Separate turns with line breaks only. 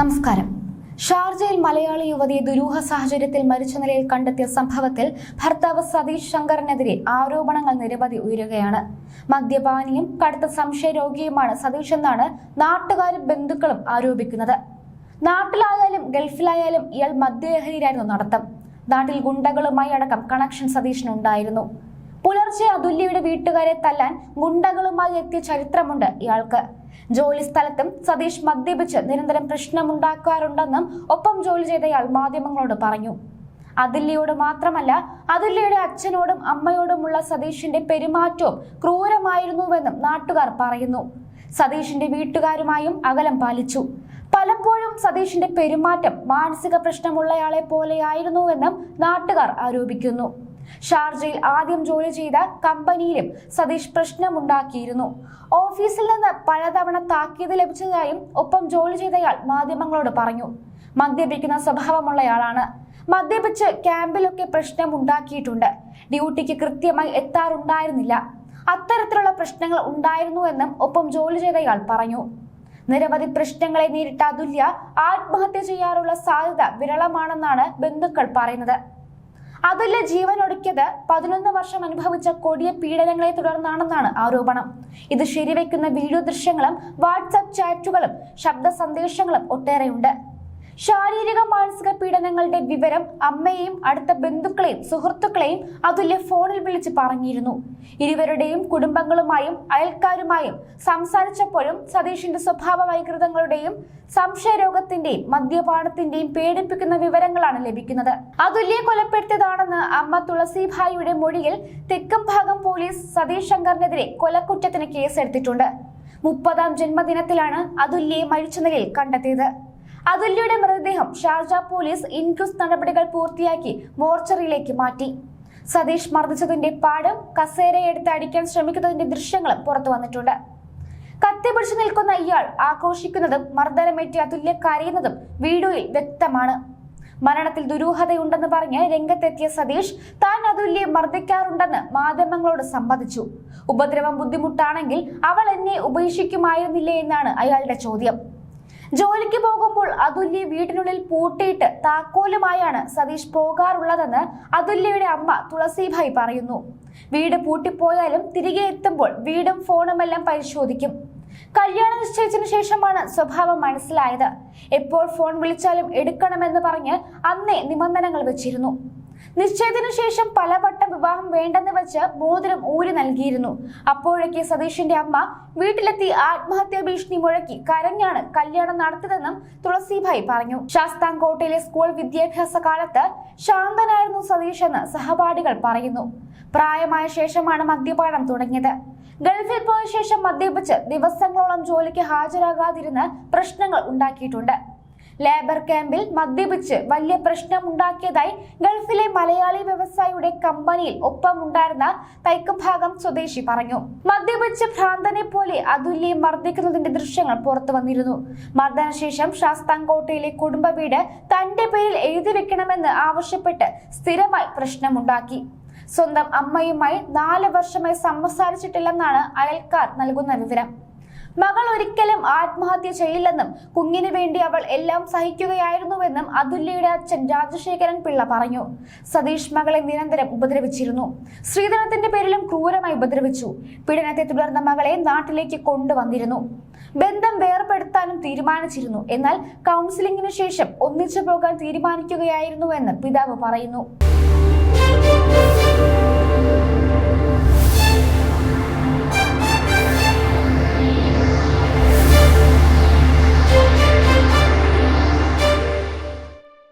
നമസ്കാരം. ഷാർജയിൽ മലയാളി യുവതി ദുരൂഹ സാഹചര്യത്തിൽ മരിച്ച നിലയിൽ കണ്ടെത്തിയ സംഭവത്തിൽ ഭർത്താവ് സതീഷ് ശങ്കറിനെതിരെ ആരോപണങ്ങൾ നിരവധി ഉയരുകയാണ്. മദ്യപാനിയും കടുത്ത സംശയ രോഗിയുമാണ് സതീഷ് എന്നാണ് നാട്ടുകാരും ബന്ധുക്കളും ആരോപിക്കുന്നത്. നാട്ടിലായാലും ഗൾഫിലായാലും ഇയാൾ മദ്യലഹരിയിലായിരുന്നു നടത്തം. നാട്ടിൽ ഗുണ്ടകളുമായി അടക്കം കണക്ഷൻ സതീഷിനുണ്ടായിരുന്നു. പുലർച്ചെ അതുല്യയുടെ വീട്ടുകാരെ തല്ലാൻ ഗുണ്ടകളുമായി എത്തിയ ചരിത്രമുണ്ട് ഇയാൾക്ക്. ജോലി സ്ഥലത്തും സതീഷ് മദ്യപിച്ച് നിരന്തരം പ്രശ്നമുണ്ടാക്കാറുണ്ടെന്നും ഒപ്പം ജോലി ചെയ്ത ഇയാൾ മാധ്യമങ്ങളോട് പറഞ്ഞു. അതുല്യയോട് മാത്രമല്ല അതുല്യയുടെ അച്ഛനോടും അമ്മയോടുമുള്ള സതീഷിന്റെ പെരുമാറ്റവും ക്രൂരമായിരുന്നുവെന്നും നാട്ടുകാർ പറയുന്നു. സതീഷിന്റെ വീട്ടുകാരുമായും അകലം പാലിച്ചു. പലപ്പോഴും സതീഷിന്റെ പെരുമാറ്റം മാനസിക പ്രശ്നമുള്ളയാളെ പോലെയായിരുന്നുവെന്നും നാട്ടുകാർ ആരോപിക്കുന്നു. ഷാർജയിൽ ആദ്യം ജോലി ചെയ്ത കമ്പനിയിലും സതീഷ് പ്രശ്നമുണ്ടാക്കിയിരുന്നു. ഓഫീസിൽ നിന്ന് പലതവണ താക്കീത് ലഭിച്ചതായും ഒപ്പം ജോലി ചെയ്തയാൾ മാധ്യമങ്ങളോട് പറഞ്ഞു. മദ്യപിക്കുന്ന സ്വഭാവമുള്ളയാളാണ്. മദ്യപിച്ച് ക്യാമ്പിലൊക്കെ പ്രശ്നമുണ്ടാക്കിയിട്ടുണ്ട്. ഡ്യൂട്ടിക്ക് കൃത്യമായി എത്താറുണ്ടായിരുന്നില്ല. അത്തരത്തിലുള്ള പ്രശ്നങ്ങൾ ഉണ്ടായിരുന്നുവെന്നും ഒപ്പം ജോലി ചെയ്തയാൾ പറഞ്ഞു. നിരവധി പ്രശ്നങ്ങളെ നേരിട്ട അതുല്യ ആത്മഹത്യ ചെയ്യാറുള്ള സാധ്യത വിരളമാണെന്നാണ് ബന്ധുക്കൾ പറയുന്നത്. അതുല്യ ജീവൻ ഒടുക്കിയത് പതിനൊന്ന് വർഷം അനുഭവിച്ച കൊടിയ പീഡനങ്ങളെ തുടർന്നാണെന്നാണ് ആരോപണം. ഇത് ശരിവെക്കുന്ന വീഡിയോ ദൃശ്യങ്ങളും വാട്സപ്പ് ചാറ്റുകളും ശബ്ദ സന്ദേശങ്ങളും ഒട്ടേറെയുണ്ട്. ശാരീരിക മാനസിക പീഡനങ്ങളുടെ വിവരം അമ്മയെയും അടുത്ത ബന്ധുക്കളെയും സുഹൃത്തുക്കളെയും അതുല്യ ഫോണിൽ വിളിച്ച് പറഞ്ഞിരുന്നു. ഇരുവരുടെയും കുടുംബങ്ങളുമായും അയൽക്കാരുമായും സംസാരിച്ചപ്പോഴും സതീഷിന്റെ സ്വഭാവ വൈകൃതങ്ങളുടെയും സംശയരോഗത്തിന്റെയും മദ്യപാനത്തിന്റെയും പേടിപ്പിക്കുന്ന വിവരങ്ങളാണ് ലഭിക്കുന്നത്. അതുല്യെ കൊലപ്പെടുത്തിയതാണെന്ന് അമ്മ തുളസിഭായിയുടെ മൊഴിയിൽ തെക്കും ഭാഗം പോലീസ് സതീഷ് ശങ്കറിനെതിരെ കൊലക്കുറ്റത്തിന് കേസെടുത്തിട്ടുണ്ട്. മുപ്പതാം ജന്മദിനത്തിലാണ് അതുല്യെ മരിച്ച നിലയിൽ കണ്ടെത്തിയത്. അതുല്യയുടെ മൃതദേഹം ഷാർജ പോലീസ് ഇൻക്വസ്റ്റ് നടപടികൾ പൂർത്തിയാക്കി മോർച്ചറിയിലേക്ക് മാറ്റി. സതീഷ് മർദ്ദിച്ചതിന്റെ പാടും കസേരയെടുത്ത് അടിക്കാൻ ശ്രമിക്കുന്നതിന്റെ ദൃശ്യങ്ങളും പുറത്തു വന്നിട്ടുണ്ട്. കത്തി പിടിച്ചു നിൽക്കുന്ന ഇയാൾ ആഘോഷിക്കുന്നതും മർദ്ദനമേറ്റി അതുല്യ കരയുന്നതും വീഡിയോയിൽ വ്യക്തമാണ്. മരണത്തിൽ ദുരൂഹതയുണ്ടെന്ന് പറഞ്ഞ് രംഗത്തെത്തിയ സതീഷ് താൻ അതുല്യെ മർദ്ദിക്കാറുണ്ടെന്ന് മാധ്യമങ്ങളോട് സമ്മതിച്ചു ഉപദ്രവം ബുദ്ധിമുട്ടാണെങ്കിൽ അവൾ എന്നെ ഉപേക്ഷിക്കുമായിരുന്നില്ലേ എന്നാണ് അയാളുടെ ചോദ്യം. ജോലിക്ക് പോകുമ്പോൾ അതുല്യ വീടിനുള്ളിൽ പൂട്ടിയിട്ട് താക്കോലുമായാണ് സതീഷ് പോകാറുള്ളതെന്ന് അതുല്യയുടെ അമ്മ തുളസിഭായി പറയുന്നു. വീട് പൂട്ടിപ്പോയാലും തിരികെ എത്തുമ്പോൾ വീടും ഫോണുമെല്ലാം പരിശോധിക്കും. കല്യാണം നിശ്ചയിച്ചതിനു ശേഷമാണ് സ്വഭാവം മനസ്സിലായത്. എപ്പോൾ ഫോൺ വിളിച്ചാലും എടുക്കണമെന്ന് പറഞ്ഞ് അന്നേ നിബന്ധനകൾ വെച്ചിരുന്നു. നിശ്ചയത്തിനു ശേഷം പലവട്ടം വിവാഹം വേണ്ടെന്ന് വെച്ച് മോതിരം ഊരി നൽകിയിരുന്നു. അപ്പോഴേക്ക് സതീഷിന്റെ അമ്മ വീട്ടിലെത്തി ആത്മഹത്യാ ഭീഷണി മുഴക്കി കരഞ്ഞാണ് കല്യാണം നടത്തിയതെന്നും തുളസിഭായ് പറഞ്ഞു. ശാസ്താംകോട്ടയിലെ സ്കൂൾ വിദ്യാഭ്യാസ കാലത്ത് ശാന്തനായിരുന്നു സതീഷ് എന്ന് സഹപാഠികൾ പറയുന്നു. പ്രായമായ ശേഷമാണ് മദ്യപാനം തുടങ്ങിയത്. ഗൾഫിൽ പോയ ശേഷം മദ്യപിച്ച് ദിവസങ്ങളോളം ജോലിക്ക് ഹാജരാകാതിരുന്ന് പ്രശ്നങ്ങൾ ഉണ്ടാക്കിയിട്ടുണ്ട്. ലേബർ ക്യാമ്പിൽ മദ്യപിച്ച് വലിയ പ്രശ്നം ഉണ്ടാക്കിയതായി ഗൾഫിലെ മലയാളി വ്യവസായിയുടെ കമ്പനിയിൽ ഒപ്പമുണ്ടായിരുന്ന തൈക്കുംഭാഗം സ്വദേശി പറഞ്ഞു. മദ്യപിച്ച് ഭ്രാന്തനെ പോലെ അതുല്യെ മർദ്ദിക്കുന്നതിന്റെ ദൃശ്യങ്ങൾ പുറത്തു വന്നിരുന്നു. മർദ്ദനശേഷം ശാസ്താംകോട്ടയിലെ കുടുംബ വീട് തന്റെ പേരിൽ എഴുതി വെക്കണമെന്ന് ആവശ്യപ്പെട്ട് സ്ഥിരമായി പ്രശ്നമുണ്ടാക്കി. സ്വന്തം അമ്മയുമായി നാല് വർഷമായി സംസാരിച്ചിട്ടില്ലെന്നാണ് അയൽക്കാർ നൽകുന്ന വിവരം. മകൾ ഒരിക്കലും ആത്മഹത്യ ചെയ്യില്ലെന്നും കുഞ്ഞിനു വേണ്ടി അവൾ എല്ലാം സഹിക്കുകയായിരുന്നുവെന്നും അതുല്യയുടെ അച്ഛൻ രാജശേഖരൻ പിള്ള പറഞ്ഞു. സതീഷ് മകളെ നിരന്തരം ഉപദ്രവിച്ചിരുന്നു. ശ്രീധരത്തിന്റെ പേരിലും ക്രൂരമായി ഉപദ്രവിച്ചു. പീഡനത്തെ തുടർന്ന് മകളെ നാട്ടിലേക്ക് കൊണ്ടുവന്നിരുന്നു. ബന്ധം വേർപെടുത്താനും തീരുമാനിച്ചിരുന്നു. എന്നാൽ കൗൺസിലിംഗിനു ശേഷം ഒന്നിച്ചു പോകാൻ തീരുമാനിക്കുകയായിരുന്നുവെന്ന് പിതാവ് പറയുന്നു.